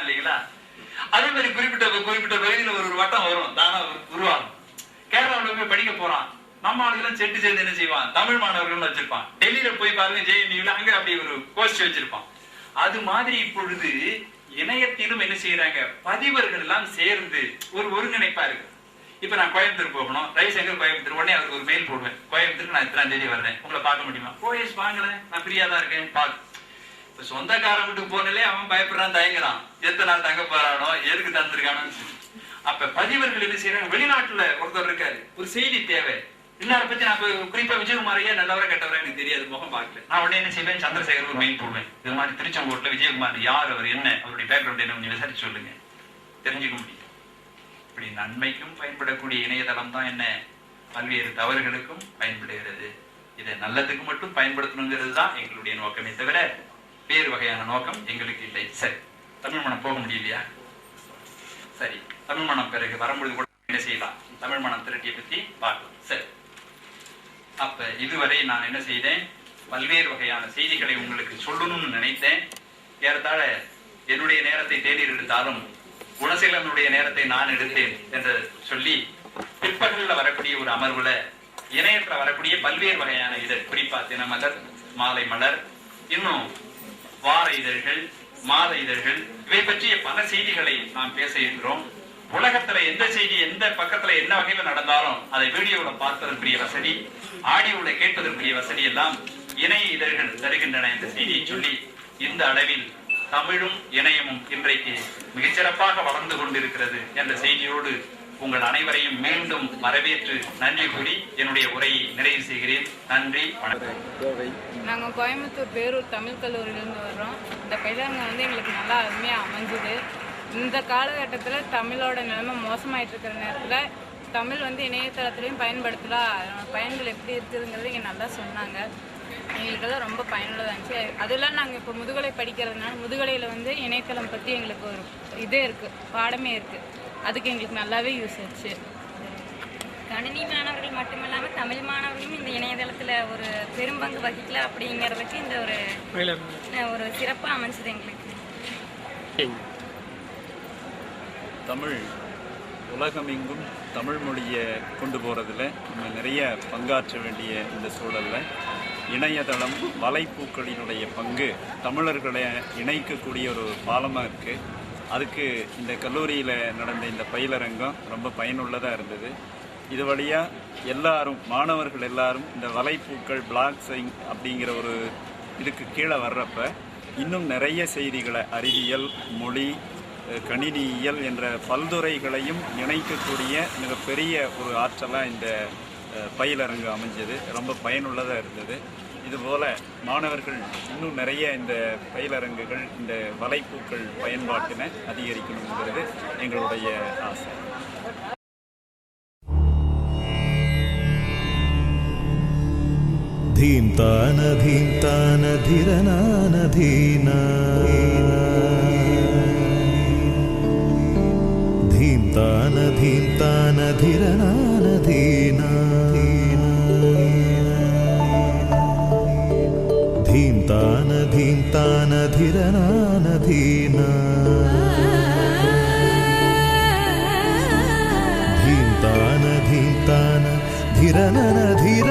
இல்லைங்களா? அதே மாதிரி குறிப்பிட்ட குறிப்பிட்ட பகுதியில் ஒரு ஒரு வட்டம் வரும். தானா உருவாகும். கேரளாவில் போய் படிக்க போறான். நம்ம ஆளுகளும் செட்டு சேர்ந்து என்ன செய்வான்? தமிழ் மாணவர்கள் வச்சிருப்பான். டெல்லியில போய் பாருங்க ஜேஎன்யூல அங்க அப்படி ஒரு கோஷ்டி வச்சிருப்பான். அது மாதிரி இப்பொழுது இணையத்திலும் என்ன செய்யறாங்க? பதிவர்கள் எல்லாம் சேர்ந்து ஒரு ஒருங்கிணைப்பா இருக்கு. இப்ப நான் கோயம்புத்தூர் போகணும். ரவிசங்கர் கோயம்புத்தூர். உடனே அவருக்கு ஒரு மெயில் போடுவேன். கோயம்புத்தூருக்கு நான் இத்தனாம் தேதி வர்றேன். உங்களை பார்க்க முடியுமா? போயஸ் வாங்கல நான் ஃப்ரீயா தான் இருக்கேன். பாக்கு இப்ப சொந்தக்காரன் வீட்டுக்கு போனாலே அவன் பயப்படுறான் தயங்குறான். எத்தனை நாள் தங்க போறானோ எதுக்கு தந்துருக்கானோ. அப்ப பதிவர்கள் என்ன செய்யறாங்க வெளிநாட்டுல ஒருத்தர் இருக்காரு. ஒரு செய்தி தேவை. இன்னாரை பத்தி நான் குறிப்பா விஜயகுமாரையே நல்லவரை கெட்டவரா எனக்கு தெரியாது முகம் பார்க்கல. நான் உடனே என்ன செய்வேன்? சந்திரசேகர் ஒரு மெயின் போடுவேன் இது மாதிரி திருச்செங்கோட்டுல விஜயகுமார் யார் அவர் என்ன அவருடைய பேக்ரவுண்ட் என்ன கொஞ்சம் விசாரிச்சு சொல்லுங்க. தெரிஞ்சுக்க முடியும். இப்படி நன்மைக்கும் பயன்படக்கூடிய இணையதளம் தான் என்ன? பல்வேறு தவறுகளுக்கும் பயன்படுகிறது. இதை நல்லதுக்கு மட்டும் பயன்படுத்தணுங்கிறது தான் எங்களுடைய நோக்கமே தவிர வேறு வகையான நோக்கம் எங்களுக்கு இல்லை. சரி தமிழ் மனம் போக முடியலையா? சரி தமிழ் மனம் பிறகு வரும்பொழுது கூட என்ன செய்யலாம்? தமிழ் மனம் திரட்டியை பத்தி பார்க்கலாம். சரி. அப்ப இதுவரை நான் என்ன செய்தேன்? பல்வேறு வகையான செய்திகளை உங்களுக்கு சொல்லணும்னு நினைத்தேன். ஏறத்தாழ என்னுடைய நேரத்தை தேநீர் எடுத்தாலும் குணசீலனுடைய நேரத்தை நான் எடுத்தேன் என்று சொல்லி பிற்பகலில் வரக்கூடிய ஒரு அமர்வுல இணையத்துல வரக்கூடிய பல்வேறு வகையான இதழ் குறிப்பா தினமலர் மாலை மலர் இன்னும் வார இதழ்கள் மாத இதழ்கள் இவை பற்றிய பல செய்திகளை நாம் பேச இருக்கிறோம் உலகத்துல எந்த செய்தி எந்த பக்கத்துல என்ன வகையில நடந்தாலும் அதை வீடியோல பார்ப்பதற்குரிய வசதி ஆடியோல கேட்பதற்குரிய வசதி எல்லாம் இணைய இதழ்கள் தருகின்றன என்ற செய்தியை சொல்லி இந்த அளவில் தமிழும் இணையமும் இன்றைக்கு மிகச்சிறப்பாக வளர்ந்து கொண்டிருக்கிறது என்ற செய்தியோடு உங்கள் அனைவரையும் மீண்டும் வரவேற்று நன்றி கூறி என்னுடைய உரையை நிறைவு செய்கிறேன். நன்றி வணக்கம். நாங்கள் கோயம்புத்தூர் பேரூர் தமிழ் கல்லூரியிலேருந்து வர்றோம். இந்த பயிலரங்கம் வந்து எங்களுக்கு நல்லா அருமையாக அமைஞ்சுது. இந்த காலகட்டத்தில் தமிழோட நிலைமை மோசமாயிட்டு இருக்கிற நேரத்தில் தமிழ் வந்து இணையதளத்துலையும் பயன்படுத்தலாம் அதனோட பயன்கள் எப்படி இருக்குதுங்கிறது இங்கே நல்லா சொன்னாங்க. எங்களுக்கெல்லாம் ரொம்ப பயனுள்ளதாக இருந்துச்சு. அதெல்லாம் நாங்கள் இப்போ முதுகலை படிக்கிறதுனால முதுகலையில் வந்து இணையதளம் பற்றி எங்களுக்கு ஒரு இதே இருக்குது பாடமே இருக்குது அதுக்கு எங்களுக்கு நல்லாவே யூஸ் ஆச்சு. கணினி மாணவர்கள் மட்டுமில்லாமல் தமிழ் மாணவர்களும் இந்த இணையதளத்தில் ஒரு பெரும்பங்கு வகிக்கல அப்படிங்கிறதுக்கு இந்த ஒரு ஒரு சிறப்பாக அமைஞ்சது எங்களுக்கு. தமிழ் உலகமெங்கும் தமிழ் மொழியை கொண்டு போகிறதுல நம்ம நிறைய பங்காற்ற வேண்டிய இந்த சூழலில் இணையதளம் வலைப்பூக்களினுடைய பங்கு தமிழர்களை இணைக்கக்கூடிய ஒரு பாலமாக இருக்குது அதுக்கு இந்த கல்லூரியில் நடந்த இந்த பயிலரங்கம் ரொம்ப பயனுள்ளதாக இருந்தது. இது வழியாக எல்லாரும் மாணவர்கள் எல்லாரும் இந்த வலைப்பூக்கள் பிளாக்ஸிங் அப்படிங்கிற ஒரு இதுக்கு கீழே வர்றப்ப இன்னும் நிறைய செய்திகளை அறிவியல் மொழி கணினியியல் என்ற பல்துறைகளையும் இணைக்கக்கூடிய மிகப்பெரிய ஒரு ஆற்றலாக இந்த பயிலரங்கு அமைஞ்சது. ரொம்ப பயனுள்ளதாக இருந்தது. இதுபோல் மாணவர்கள் இன்னும் நிறைய இந்த பயிலரங்குகள் இந்த வலைப்பூக்கள் பயன்பாட்டினை அதிகரிக்கணுங்கிறது எங்களுடைய ஆசை धीन्तान धीन्तान ധീം താന ധീം താന ധിരനാനധീന ധീം താന ധീം താന ധിരനന ധിര